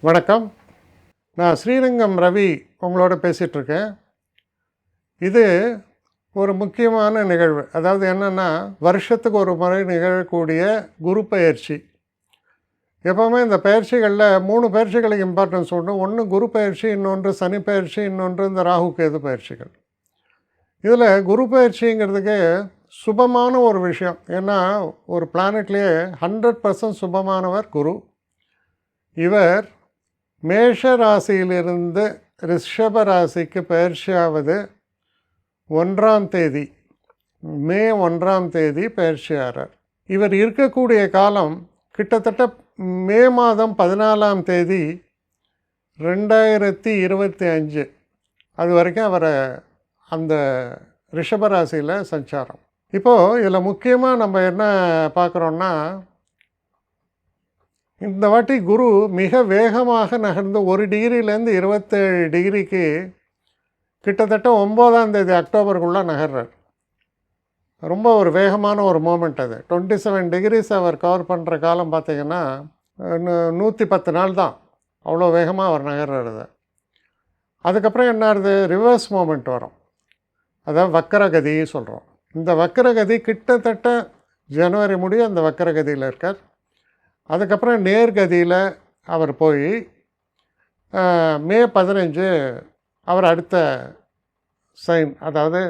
வணக்கம். நான் ஸ்ரீரங்கம் ரவி உங்களோட பேசிகிட்ருக்கேன் இது ஒரு முக்கியமான நிகழ்வு. அதாவது என்னென்னா வருஷத்துக்கு ஒரு முறை நிகழக்கூடிய குரு பயிற்சி. எப்போவுமே இந்த பயிற்சிகளில் மூணு பயிற்சிகளுக்கு இம்பார்ட்டன்ஸ் உண்டு. ஒன்று குரு பயிற்சி இன்னொன்று சனி பயிற்சி இன்னொன்று இந்த ராகு கேது பயிற்சிகள். இதில் குரு பயிற்சிங்கிறதுக்கு சுபமான ஒரு விஷயம். ஏன்னா ஒரு பிளானட்லேயே ஹண்ட்ரட் பர்சன்ட் சுபமானவர் குரு. இவர் மேஷ ராசியிலிருந்து ரிஷப ராசிக்கு பயிற்சியாவது ஒன்றாம் தேதி. மே ஒன்றாம் தேதி பயிற்சியாகிறார் இவர் இருக்கக்கூடிய காலம் கிட்டத்தட்ட மே மாதம் பதினாலாம் தேதி ரெண்டாயிரத்தி இருபத்தி அஞ்சு அது வரைக்கும் அவரை அந்த ரிஷபராசியில் சஞ்சாரம். இப்போது இதில் முக்கியமாக நம்ம என்ன பார்க்குறோன்னா இந்த வாட்டி குரு மிக வேகமாக நகர்ந்து ஒரு டிகிரிலேருந்து இருபத்தேழு டிகிரிக்கு கிட்டத்தட்ட ஒம்போதாம் தேதி அக்டோபருக்குள்ளே நகர்றார். ரொம்ப ஒரு வேகமான ஒரு மூமெண்ட் அது. டுவெண்ட்டி செவன் டிகிரிஸ் அவர் கவர் பண்ணுற காலம் பார்த்திங்கன்னா நூற்றி பத்து நாள் தான் அவ்வளோ வேகமாக அவர் நகர்றது அதுக்கப்புறம் என்ன ஆகுது? ரிவர்ஸ் மூமெண்ட் வரும். அதான் வக்கரகதி சொல்கிறோம் இந்த வக்கரகதி கிட்டத்தட்ட ஜனவரி முடிய அந்த வக்கரகதியில் இருக்கார். அதுக்கப்புறம் நேர்கதியில் அவர் போய் மே பதினஞ்சு அவர் அடுத்த சைன் அதாவது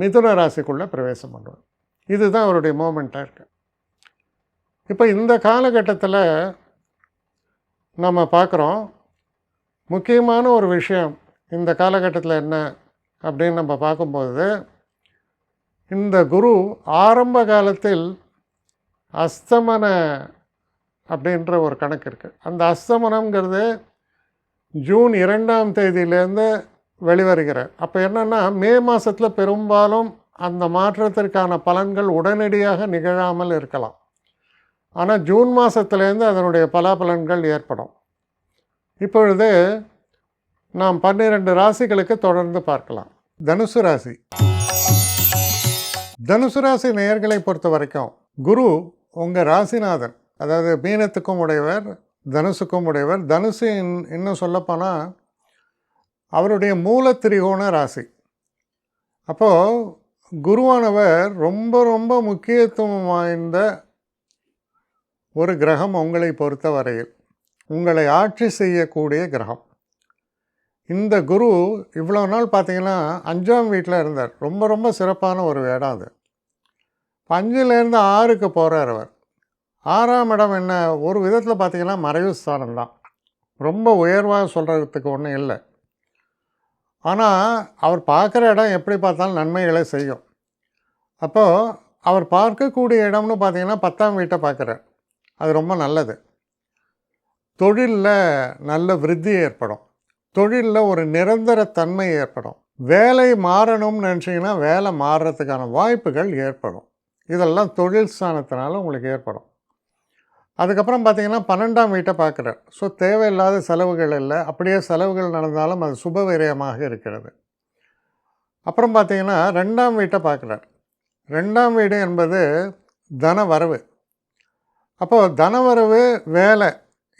மிதுன ராசிக்குள்ளே பிரவேசம் பண்ணுவார். இதுதான் அவருடைய மூமெண்ட்டாக இருக்கு. இப்போ இந்த காலகட்டத்தில் நம்ம பார்க்குறோம் முக்கியமான ஒரு விஷயம் இந்த காலகட்டத்தில் என்ன அப்படின்னு நம்ம பார்க்கும்போது இந்த குரு ஆரம்ப காலத்தில் அஸ்தமன அப்படின்ற ஒரு கணக்கு இருக்குது அந்த அஸ்தமனம்ங்கிறது ஜூன் இரண்டாம் தேதியிலேருந்து வெளிவருகிறார் அப்போ என்னென்னா மே மாதத்தில் பெரும்பாலும் அந்த மாற்றத்திற்கான பலன்கள் உடனடியாக நிகழாமல் இருக்கலாம். ஆனால் ஜூன் மாதத்துலேருந்து அதனுடைய பலாபலன்கள் ஏற்படும். இப்பொழுது நாம் பன்னிரண்டு ராசிகளுக்கு தொடர்ந்து பார்க்கலாம். தனுசு ராசி. தனுசு ராசி நேயர்களை பொறுத்த வரைக்கும் குரு உங்கள் ராசிநாதன் அதாவது மீனத்துக்கும் உடையவர் தனுசுக்கும் உடையவர் தனுசு இன்- இன்னும் சொல்லப்போனால் அவருடைய மூல திரிகோண ராசி. அப்போது குருவானவர் ரொம்ப ரொம்ப முக்கியத்துவம் வாய்ந்த ஒரு கிரகம் உங்களை பொறுத்த வரையில். உங்களை ஆட்சி செய்யக்கூடிய கிரகம். இந்த குரு இவ்வளோ நாள் பார்த்தீங்கன்னா அஞ்சாம் வீட்டில் இருந்தார். ரொம்ப ரொம்ப சிறப்பான ஒரு இடம் அது. பஞ்சிலேருந்து ஆறுக்கு போகிறார் அவர். ஆறாம் இடம் என்ன? ஒரு விதத்தில் பார்த்திங்கன்னா மறைவு ஸ்தானம் தான் ரொம்ப உயர்வாக சொல்கிறதுக்கு ஒன்றும் இல்லை. ஆனால் அவர் பார்க்குற இடம் எப்படி பார்த்தாலும் நன்மைகளை செய்யும். அப்போது அவர் பார்க்கக்கூடிய இடம்னு பார்த்தீங்கன்னா பத்தாம் வீட்டை பார்க்குறார். அது ரொம்ப நல்லது. தொழிலில் நல்ல விருத்தி ஏற்படும். தொழிலில் ஒரு நிரந்தர தன்மை ஏற்படும். வேலை மாறணும்னு நினச்சிங்கன்னா வேலை மாறுறதுக்கான வாய்ப்புகள் ஏற்படும். இதெல்லாம் தொழில் ஸ்தானத்தினால உங்களுக்கு ஏற்படும். அதுக்கப்புறம் பார்த்தீங்கன்னா பன்னெண்டாம் வீட்டை பார்க்குறார். ஸோ தேவையில்லாத செலவுகள் இல்லை. அப்படியே செலவுகள் நடந்தாலும் அது சுப விரயமாக இருக்கிறது. அப்புறம் பார்த்தீங்கன்னா ரெண்டாம் வீட்டை பார்க்குறார். ரெண்டாம் வீடு என்பது தன வரவு. அப்போது தனவரவு வேலை.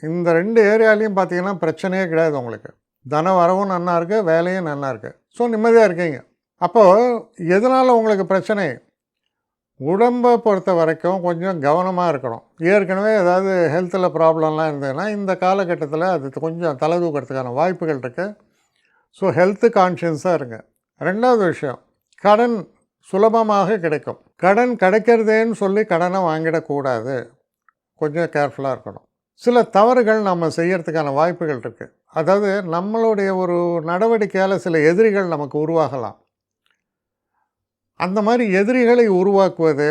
இந்த ரெண்டு ஏரியாலையும் பார்த்தீங்கன்னா பிரச்சனையே கிடையாது உங்களுக்கு. தன வரவும் நல்லா இருக்குது வேலையும் நல்லா இருக்குது ஸோ நிம்மதியாக இருக்கீங்க. அப்போது எதனால் உங்களுக்கு பிரச்சனை? உடம்பை பொறுத்த வரைக்கும் கொஞ்சம் கவனமாக இருக்கணும். ஏற்கனவே ஏதாவது ஹெல்த்தில் ப்ராப்ளம்லாம் இருந்ததுன்னா இந்த காலகட்டத்தில் அது கொஞ்சம் தலை தூக்கிறதுக்கான வாய்ப்புகள் இருக்குது ஸோ ஹெல்த்து கான்ஷியஸாக இருங்க. ரெண்டாவது விஷயம் கடன் சுலபமாக கிடைக்கும். கடன் கிடைக்கிறதேன்னு சொல்லி கடனை வாங்கிடக்கூடாது. கொஞ்சம் கேர்ஃபுல்லாக இருக்கணும். சில தவறுகள் நம்ம செய்யறதுக்கான வாய்ப்புகள் இருக்குது அதாவது நம்மளுடைய ஒரு நடவடிக்கையால் சில எதிரிகள் நமக்கு உருவாகலாம். அந்த மாதிரி எதிரிகளை உருவாக்குவது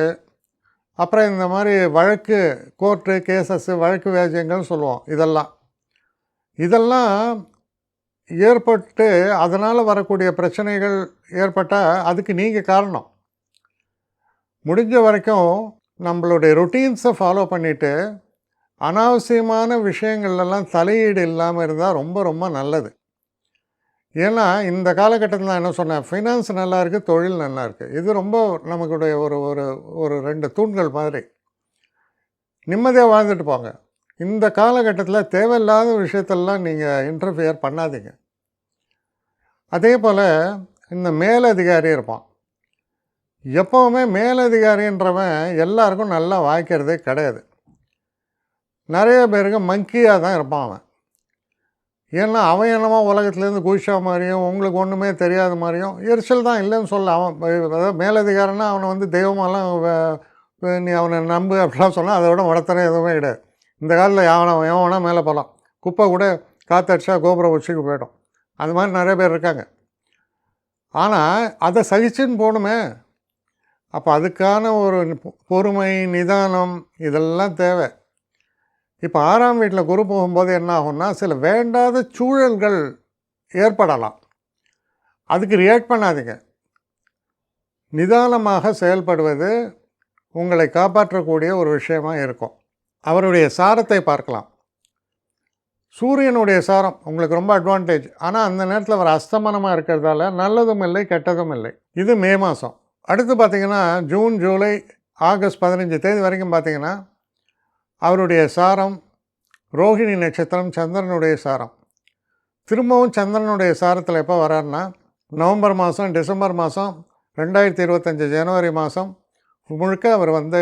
அப்புறம் இந்த மாதிரி வழக்கு கோர்ட்டு கேசஸ்ஸு வழக்கு வேஜியங்கள்னு சொல்லுவோம் இதெல்லாம். இதெல்லாம் ஏற்பட்டு அதனால் வரக்கூடிய பிரச்சனைகள் ஏற்பட்டால் அதுக்கு நீங்கள் காரணம். முடிஞ்ச வரைக்கும் நம்மளுடைய ரொட்டீன்ஸை ஃபாலோ பண்ணிவிட்டு அனாவசியமான விஷயங்கள்லாம் தலையீடு இல்லாமல் இருந்தால் ரொம்ப ரொம்ப நல்லது. ஏன்னா இந்த காலகட்டத்தில் நான் என்ன சொன்னேன் ஃபைனான்ஸ் நல்லா இருக்குது தொழில் நல்லா இருக்குது இது ரொம்ப நமக்குடைய ஒரு ஒரு ஒரு ரெண்டு தூண்கள் மாதிரி. நிம்மதியாக வாழ்ந்துட்டு போங்க. இந்த காலகட்டத்தில் தேவையில்லாத விஷயத்தெல்லாம் நீங்கள் இன்டர்ஃபியர் பண்ணாதீங்க. அதே போல் இந்த மேலதிகாரி இருப்பான். எப்போவுமே மேலதிகாரின்றவன் எல்லாருக்கும் நல்லா வாய்க்கிறதே கிடையாது. நிறைய பேருக்கு மங்கியாக தான் இருப்பான் அவன். ஏன்னா அவன் என்னமோ உலகத்துலேருந்து குயிஷா மாதிரியும் உங்களுக்கு ஒன்றுமே தெரியாத மாதிரியும் எரிச்சல் தான் இல்லைன்னு சொல்ல. அவன் அதாவது மேலதிகாரன்னா அவனை வந்து தெய்வமெல்லாம் நீ அவனை நம்பு அப்படிலாம் சொன்னால் அதை விட உடத்தரம் எதுவுமே கிடையாது. இந்த காலத்தில் எவனை எவனா மேலே போகலாம். குப்பை கூட காத்தடிச்சா கோபுரம் உச்சிக்கு போயிடும். அது மாதிரி நிறைய பேர் இருக்காங்க. ஆனால் அதை சகிச்சுன்னு போகணுமே. அப்போ அதுக்கான ஒரு பொ- பொறுமை நிதானம் இதெல்லாம் தேவை. இப்போ ஆறாம் வீட்டில் குரு போகும்போது என்ன ஆகும்னா சில வேண்டாத சூழல்கள் ஏற்படலாம். அதுக்கு ரியாக்ட் பண்ணாதீங்க. நிதானமாக செயல்படுவது உங்களை காப்பாற்றக்கூடிய ஒரு விஷயமாக இருக்கும். அவருடைய சாரத்தை பார்க்கலாம். சூரியனுடைய சாரம் உங்களுக்கு ரொம்ப அட்வான்டேஜ் ஆனால் அந்த நேரத்தில் அவர் அஸ்தமனமாக இருக்கிறதால நல்லதும் இல்லை கெட்டதும் இல்லை. இது மே மாதம் அடுத்து பார்த்திங்கன்னா ஜூன் ஜூலை ஆகஸ்ட் பதினஞ்சு தேதி வரைக்கும் பார்த்தீங்கன்னா அவருடைய சாரம் ரோஹிணி நட்சத்திரம் சந்திரனுடைய சாரம். திரும்பவும் சந்திரனுடைய சாரத்தில் எப்போ வராருன்னா நவம்பர் மாதம் டிசம்பர் மாதம் ரெண்டாயிரத்தி இருபத்தஞ்சி ஜனவரி மாதம் முழுக்க அவர் வந்து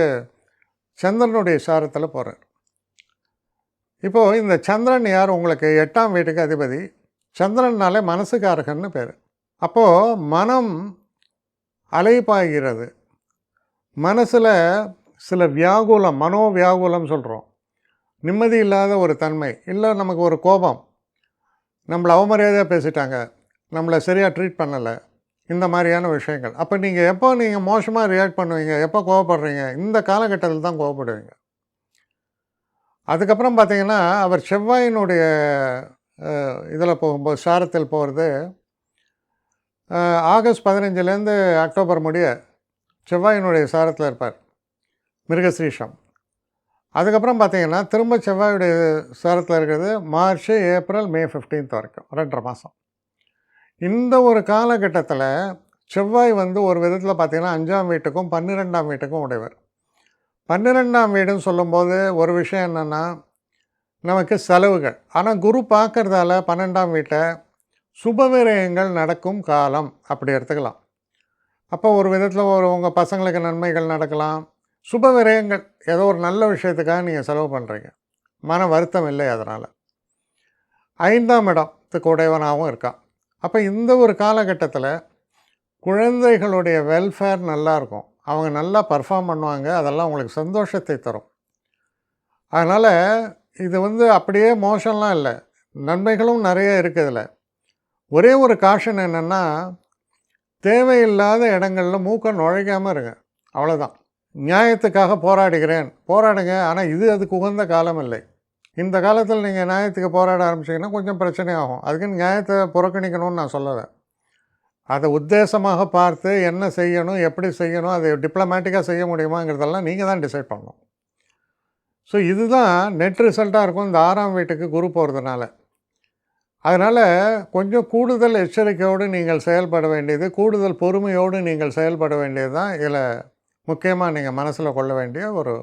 சந்திரனுடைய சாரத்தில் போகிறார் இப்போது இந்த சந்திரன் யார்? உங்களுக்கு எட்டாம் வீட்டுக்கு அதிபதி. சந்திரன்னாலே மனசுக்காரகன்னு பேர். அப்போது மனம் அலைப்பாய்கிறது மனசில் சில வியாகுலம் மனோ வியாகுலம் சொல்கிறோம் நிம்மதி இல்லாத ஒரு தன்மை இல்லை நமக்கு ஒரு கோபம். நம்மளை அவமரியாதையாக பேசிட்டாங்க நம்மளை சரியாக ட்ரீட் பண்ணலை இந்த மாதிரியான விஷயங்கள். அப்போ நீங்கள் எப்போ நீங்கள் மோசமாக ரியாக்ட் பண்ணுவீங்க எப்போ கோவப்படுறீங்க இந்த காலகட்டத்தில் தான் கோவப்படுவீங்க. அதுக்கப்புறம் பார்த்தீங்கன்னா அவர் செவ்வாயினுடைய இதில் போகும்போது சாரத்தில் போகிறது. ஆகஸ்ட் பதினஞ்சுலேருந்து அக்டோபர் முடிய செவ்வாயினுடைய சாரத்தில் இருப்பார். மிருகஸ்ரீஷம் அதுக்கப்புறம் பார்த்தீங்கன்னா திரும்ப செவ்வாயுடைய சாரத்தில் இருக்கிறது மார்ச் ஏப்ரல் மே 15th வரைக்கும் ரெண்டரை மாதம் இந்த ஒரு காலகட்டத்தில் செவ்வாய் வந்து ஒரு விதத்தில் பார்த்தீங்கன்னா அஞ்சாம் வீட்டுக்கும் பன்னிரெண்டாம் வீட்டுக்கும் உடையவர். பன்னிரெண்டாம் வீடுன்னு சொல்லும்போது ஒரு விஷயம் என்னென்னா நமக்கு செலவுகள். ஆனால் குரு பார்க்குறதால பன்னெண்டாம் வீட்டை சுபவிரயங்கள் நடக்கும் காலம் அப்படி எடுத்துக்கலாம். அப்போ ஒரு விதத்தில் ஒரு உங்கள் பசங்களுக்கு நன்மைகள் நடக்கலாம். சுப விரயங்கள் ஏதோ ஒரு நல்ல விஷயத்துக்காக நீங்கள் செலவு பண்ணுறீங்க மன வருத்தம் இல்லை அதனால். ஐந்தாம் இடத்துக்கு உடையவனாகவும் இருக்கான். அப்போ இந்த ஒரு காலகட்டத்தில் குழந்தைகளுடைய வெல்ஃபேர் நல்லாயிருக்கும் அவங்க நல்லா பர்ஃபார்ம் பண்ணுவாங்க அதெல்லாம் உங்களுக்கு சந்தோஷத்தை தரும். அதனால் இது வந்து அப்படியே மோசம்லாம் இல்லை. நன்மைகளும் நிறைய இருக்குதுல ஒரே ஒரு காஷன் என்னென்னா தேவையில்லாத இடங்களில் மூக்க நுழைக்காமல் இருங்க. அவ்வளோதான் நியாயத்துக்காக போராடுகிறேன். போராடுங்க. ஆனால் இது அதுக்கு உகந்த காலம் இல்லை. இந்த காலத்தில் நீங்கள் நியாயத்துக்கு போராட ஆரம்பிச்சிங்கன்னா கொஞ்சம் பிரச்சனை ஆகும். அதுக்குன்னு நியாயத்தை புறக்கணிக்கணும்னு நான் சொல்லலை. அதை உத்தேசமாக பார்த்து என்ன செய்யணும் எப்படி செய்யணும் அதை டிப்ளமேட்டிக்காக செய்ய முடியுமாங்கிறதெல்லாம் நீங்கள் தான் டிசைட் பண்ணணும். ஸோ இதுதான் நெட் ரிசல்ட்டாக இருக்கும் இந்த ஆறாம் வீட்டுக்கு குரு போகிறதுனால அதனால் கொஞ்சம் கூடுதல் எச்சரிக்கையோடு நீங்கள் செயல்பட வேண்டியது கூடுதல் பொறுமையோடு நீங்கள் செயல்பட வேண்டியது தான் இதில் முக்கியமாக நீங்கள் மனசில் கொள்ள வேண்டிய ஒரு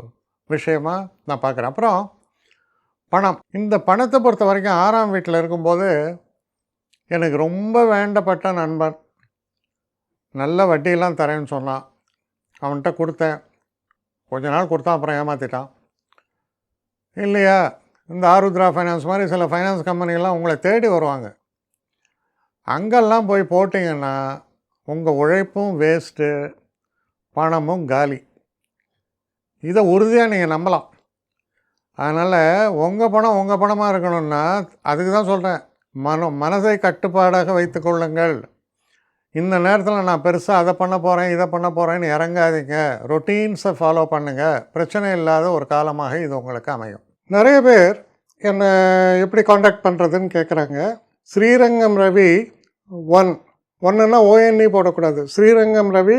விஷயமா நான் பார்க்குறேன். அப்புறம் பணம். இந்த பணத்தை பொறுத்த வரைக்கும் ஆறாம் வீட்டில் இருக்கும்போது எனக்கு ரொம்ப வேண்டப்பட்ட நண்பன். நல்ல வட்டியெல்லாம் தரேன்னு சொன்னான். அவன்கிட்ட கொடுத்தேன். கொஞ்ச நாள் கொடுத்தான் அப்புறம் ஏமாற்றிட்டான் இல்லையா? இந்த ஆருத்ரா ஃபைனான்ஸ் மாதிரி சில ஃபைனான்ஸ் கம்பெனிகள்லாம் உங்களை தேடி வருவாங்க. அங்கெல்லாம் போய் போட்டிங்கன்னா உங்கள் உழைப்பும் வேஸ்ட்டு பணமும் காலி. இதை உறுதியாக நீங்கள் நம்பலாம். அதனால் உங்கள் பணம் உங்கள் பணமாக இருக்கணும்னா அதுக்கு தான் சொல்கிறேன் மனம் மனதை கட்டுப்பாடாக வைத்துக்கொள்ளுங்கள் இந்த நேரத்தில் நான் பெருசாக அதை பண்ண போகிறேன் இதை பண்ண போகிறேன்னு இறங்காதீங்க. ரொட்டீன்ஸை ஃபாலோ பண்ணுங்கள் பிரச்சனை இல்லாத ஒரு காலமாக இது உங்களுக்கு அமையும். நிறைய பேர் என்னை எப்படி காண்டாக்ட் பண்ணுறதுன்னு கேட்குறாங்க ஸ்ரீரங்கம் ரவி ஒன் ஒன்றுன்னா ஓஎன்இ போடக்கூடாது. ஸ்ரீரங்கம் ரவி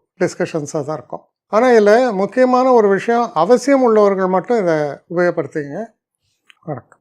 டிஸ்கஷன்ஸாக தான் இருக்கும். ஆனால் இதில் முக்கியமான ஒரு விஷயம் அவசியம் உள்ளவர்கள் மட்டும் இதை உபயோகப்படுத்திங்க வணக்கம்.